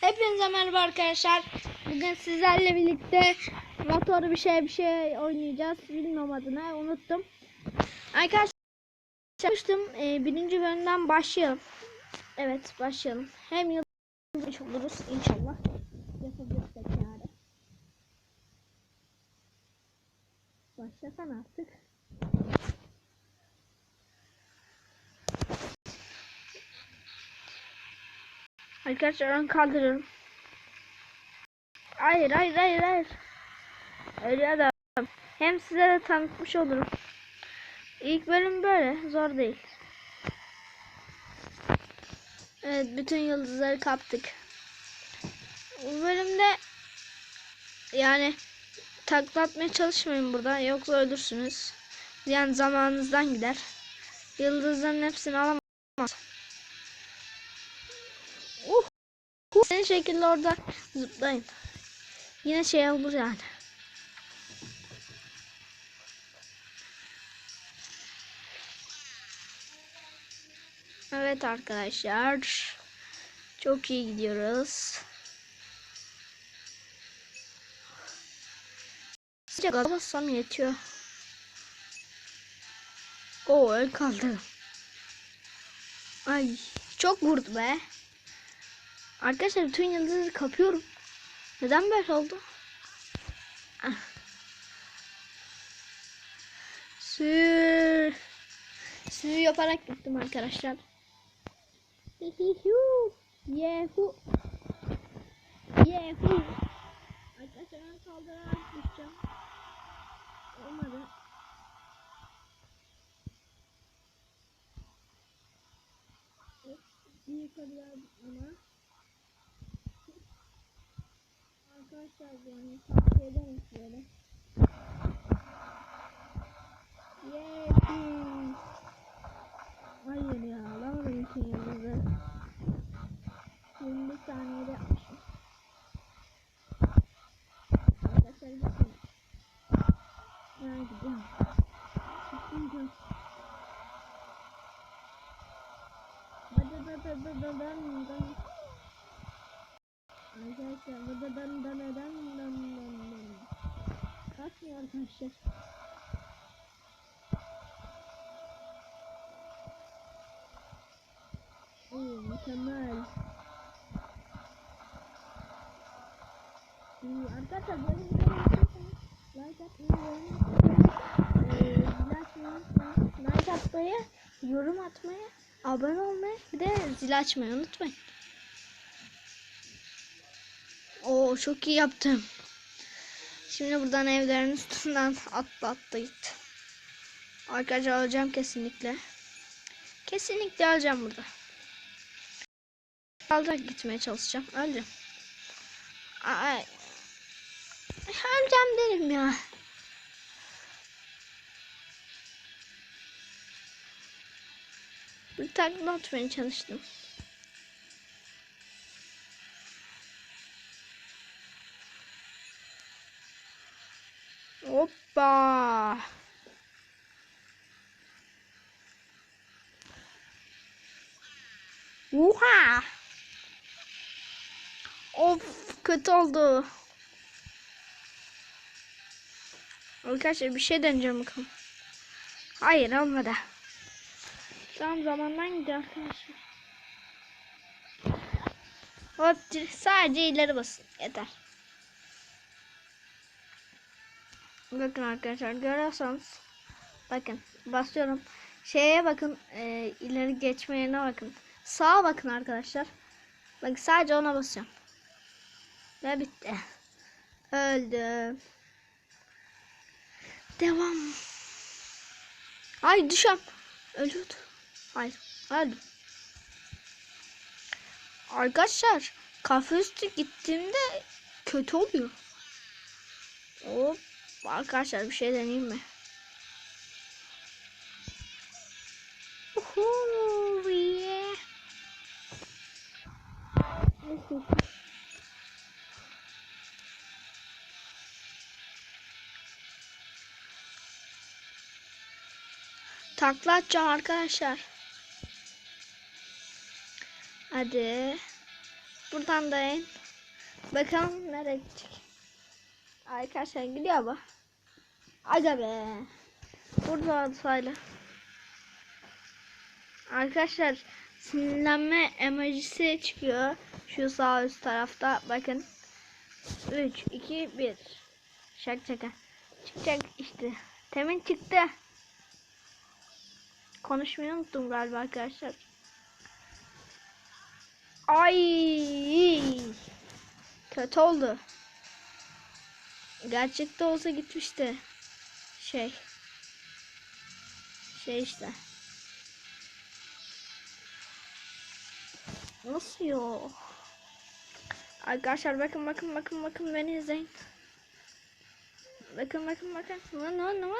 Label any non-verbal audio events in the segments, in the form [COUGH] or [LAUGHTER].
Hepinize merhaba arkadaşlar. Bugün sizlerle birlikte motor bir şey bir şey oynayacağız. Bilmiyorum adını unuttum. Arkadaşlar çalıştım. Ee, birinci bölümden başlayalım. Evet başlayalım. Hem yıldız oluruz inşallah. Yapabilirsek yani. Başlasana artık. Arkadaşlar ön kaldırıyorum. Hayır hayır hayır hayır. Öyle adam. Hem size de tanıtmış olurum. İlk bölüm böyle. Zor değil. Evet bütün yıldızları kaptık. Bu bölümde yani taklatmaya çalışmayın burada. Yoksa ölürsünüz. Yani zamanınızdan gider. Yıldızların hepsini alamaz. Uh. Aynı şekilde orada zıplayın. Yine şey olur yani. Evet arkadaşlar. Çok iyi gidiyoruz. Sıcak bassam yetiyor. Oo el kaldırdım. Ay çok vurdu be. Arkadaşlar bütün yıldızı kapıyorum. Neden böyle oldu? Ah. Sür. Yaparak gittim arkadaşlar. Hihihu. Yehu. Yehu. Arkadaşlar ben kaldırarak düşeceğim. Olmadı. Yukarıya ama. Arkadaşlar yani tavsiye ederim sizlere. Yeeey. Hayır ya alamadım için yıldızı. 21 saniyede yapmışım. Arkadaşlar gitsin. Ben gideceğim. Gideceğim. Hadi da da da da da da. Arkadaşlar burada dan dan dan dan dan dan. Kaçmıyor arkadaşlar. Oo mükemmel. İyi arkadaşlar böyle videoları like atmayı, eee, like atmayı, like atmayı, yorum atmayı, abone olmayı, bir de zil açmayı unutmayın. Oo çok iyi yaptım. Şimdi buradan evlerin üstünden atla atla git. Arkadaşlar alacağım kesinlikle. Kesinlikle alacağım burada. Alarak gitmeye çalışacağım. Öleceğim. Ay. Öleceğim derim ya. Bir takla atmaya çalıştım. Oha. Of kötü oldu. Arkadaşlar bir şey deneyeceğim bakalım. Hayır olmadı. Tam zamandan gidiyor arkadaşlar. Hop sadece ileri basın yeter. Bakın arkadaşlar görüyorsanız bakın basıyorum. Şeye bakın e, ileri geçme yerine bakın. Sağa bakın arkadaşlar. Bak sadece ona basacağım. Ve bitti. Öldüm. Devam. Ay düşem. Ölüyordu. Hayır. Öldüm. Arkadaşlar kafe üstü gittiğimde kötü oluyor. Hop. Arkadaşlar bir şey deneyeyim mi? Takla atacağım arkadaşlar. Hadi. Buradan da in. Bakalım nereye gidecek. Arkadaşlar gidiyor bu. Aga be. Burada olsaydı. Arkadaşlar sinirlenme emojisi çıkıyor. Şu sağ üst tarafta bakın. 3, 2, 1. Şaka şaka. Çıkacak işte. Temin çıktı. Konuşmayı unuttum galiba arkadaşlar. Ay. Kötü oldu. Gerçekte olsa gitmişti. Şey. Şey işte. Nasıl yok? Arkadaşlar bakın bakın bakın bakın beni izleyin. Bakın bakın bakın. Lan lan lan.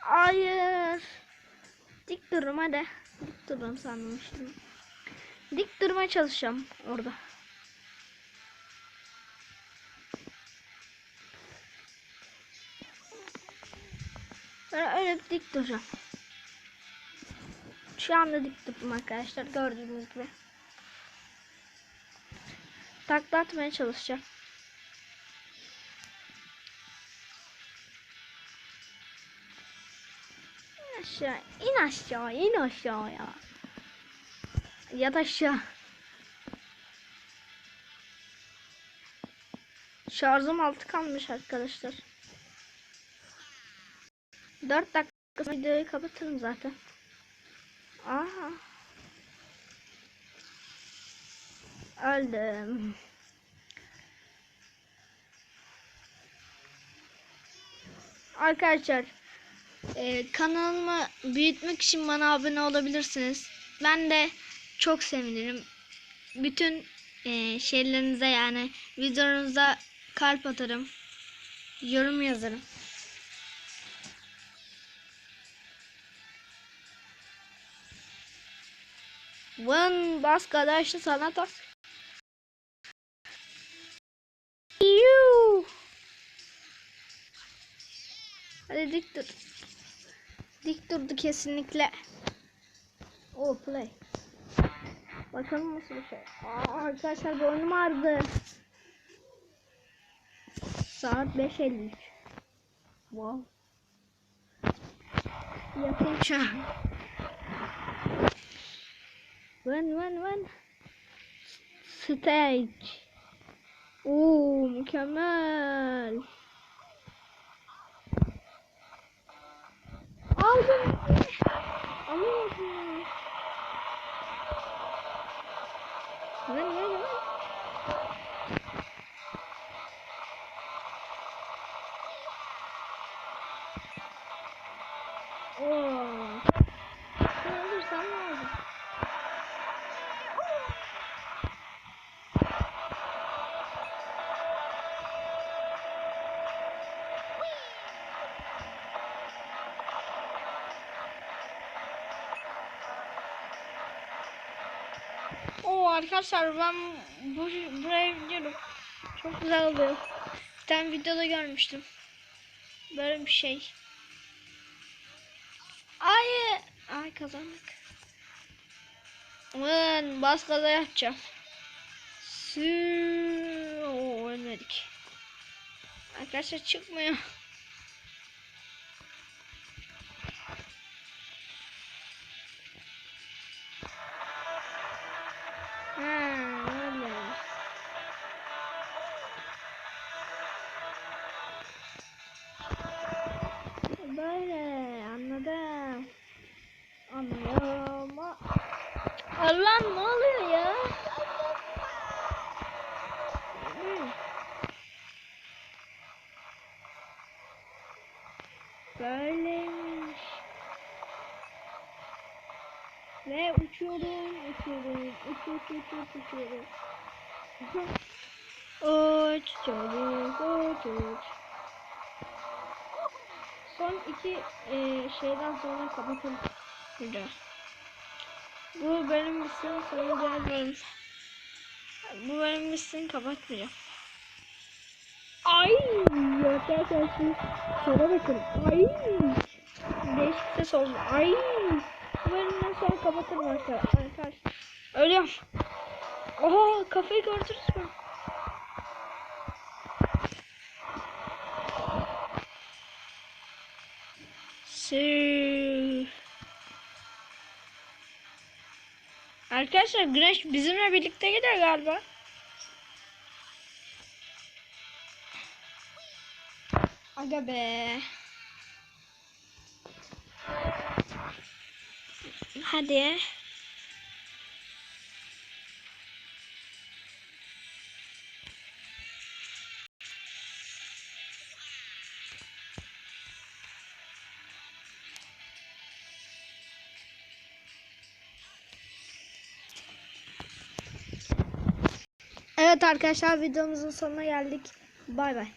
Hayır. Dik durum hadi. Dik durum sanmıştım. Dik durmaya çalışacağım orada. Böyle öyle dik duracağım. Şu anda dik durdum arkadaşlar gördüğünüz gibi. Takla atmaya çalışacağım. İn aşağı, in aşağı, in aşağıya. Yat aşağı. Şarjım altı kalmış arkadaşlar. 4 dakika videoyu kapatırım zaten. Aha. Öldüm. Arkadaşlar e, kanalımı büyütmek için bana abone olabilirsiniz. Ben de çok sevinirim. Bütün e, şeylerinize yani videonuza kalp atarım. Yorum yazarım. Vın bas kadar sana tas. Yuh. Hadi dik dur. Dik durdu kesinlikle. Oh play. Bakalım nasıl bir şey. Aa, arkadaşlar boynum ağrıdı. Saat 5.53. Wow. Yakın çağ. Vın vın vın. Stage. Oo mükemmel. Aldım. Alamadım. Vın vın vın. Oo. Oo arkadaşlar ben bu buraya gidiyorum. Çok güzel oluyor. Bir tane videoda görmüştüm. Böyle bir şey. Ay, ay kazandık. Ulan bas gaza yapacağım. Sü Oo, ölmedik. Arkadaşlar çıkmıyor. Böyle anladım. Anlıyorum. Allah'ım ne oluyor ya? Böyleymiş. Ve uçuyorum, uçuyorum, [LAUGHS] uç uç uç uç uçuyorum. Uç çocuk, uç uç. Son iki e, şeyden sonra kapatalım video. Bu bölüm bitsin sonra diğer bölüm. Bu bölüm bitsin kapatmayacağım. Ay arkadaşlar şu sonra bakın. Ay değişik ses oldu. Ay bu bölümden sonra kapatırım arkadaşlar. Ölüyorum. Oha kafayı gördünüz mü? Sü- Arkadaşlar güneş bizimle birlikte gider galiba. Aga be. Hadi. Evet arkadaşlar videomuzun sonuna geldik. Bay bay.